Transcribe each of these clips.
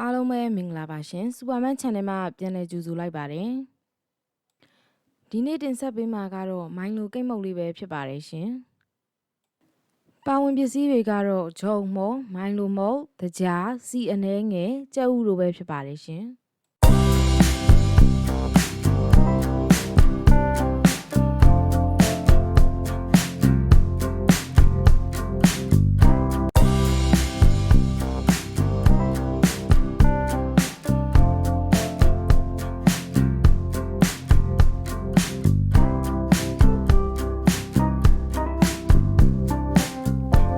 အားလုံးပဲမင်္ဂလာပါရှင်စူပါမန် channel မှာပြန်လည်ကြိုဆိုလိုက်ပါတယ်ဒီနေ့တင်ဆက်ပေးမှာကတော့မိုင်းလိုကိတ်မုတ်လေးပဲဖြစ်ပါတယ်ရှင်ပါဝင်ပစ္စည်းတွေကတော့ဂျုံမုံမိုင်းလိုမုံတကြားစီအနေငယ်ကြက်ဥလိုပဲဖြစ်ပါတယ်ရှင်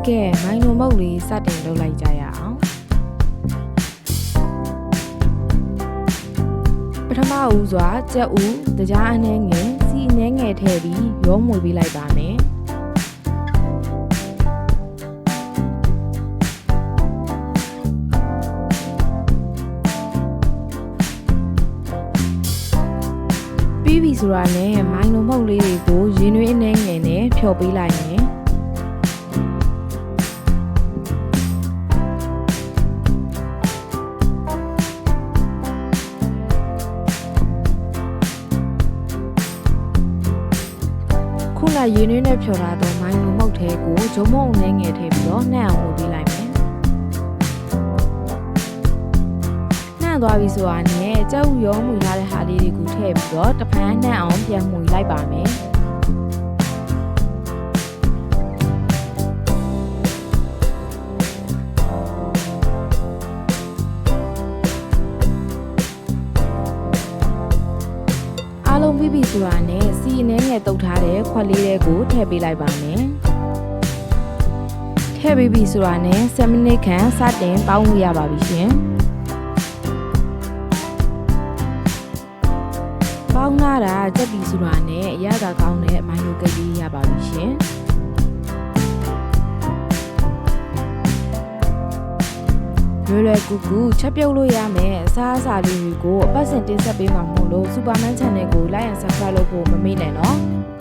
ကဲမိုင်းလိုမုတ်လေးစတင်လုပ်လိုက်ကြရအောင်ပထမဦးစွာကြက်ဥတကြားအနေငယ်စီအနေငယ်ထည့်ပြီးရောမွေပေးလိုက်ပါမယ်ပြီးပြီဆိုတာနဲ့မိုင်းလိုမုတ်လေးတွေကိုရင်းနှွေးအနေငယ်နဲ့ဖြော်ပေးလိုက်မယ် ခုနရေနွေးနဲ့ဖြော်ထားသောမိုင်းလိုမုတ်သေးကိုဂျုံမုံနဲ့ငယ်ထည့်ပြီးတော့နှံ့အောင်လုပ်ပေးလိုက်မယ်။နှံ့သွားပြီဆိုတာနဲ့ကြောက်ရောမှုထားတဲ့ဟာလေးတွေကိုထည့်ပြီးတော့တဖန်နှံ့အောင်ပြန်မှုလိုက်ပါမယ်။ အားလုံးပြီးပြီဆိုတာနဲ့စီအနေငယ်တုတ်ထားတဲ့ခွက်လေးတွေကိုထည့်ပေးလိုက်ပါမယ်။ထည့်ပြီးပြီဆိုတာနဲ့7မိနစ်ခန့်စတင်ပေါင်းလို့ရပါပြီရှင်။ပေါင်းလာတာကြက်ပြီဆိုတာနဲ့အရသာကောင်းတဲ့မိုင်းလိုကိတ်လေးရပါပြီရှင်။ လွယ်လွယ်ကူကူချက်ပြုတ်လို့ရမယ်အစားအစာလေးတွေကိုအပတ်စဉ်တင်ဆက်ပေးမှာမို့လို့ Superman Channel ကို like and subscribe လုပ်ဖို့မမေ့နဲ့နော်။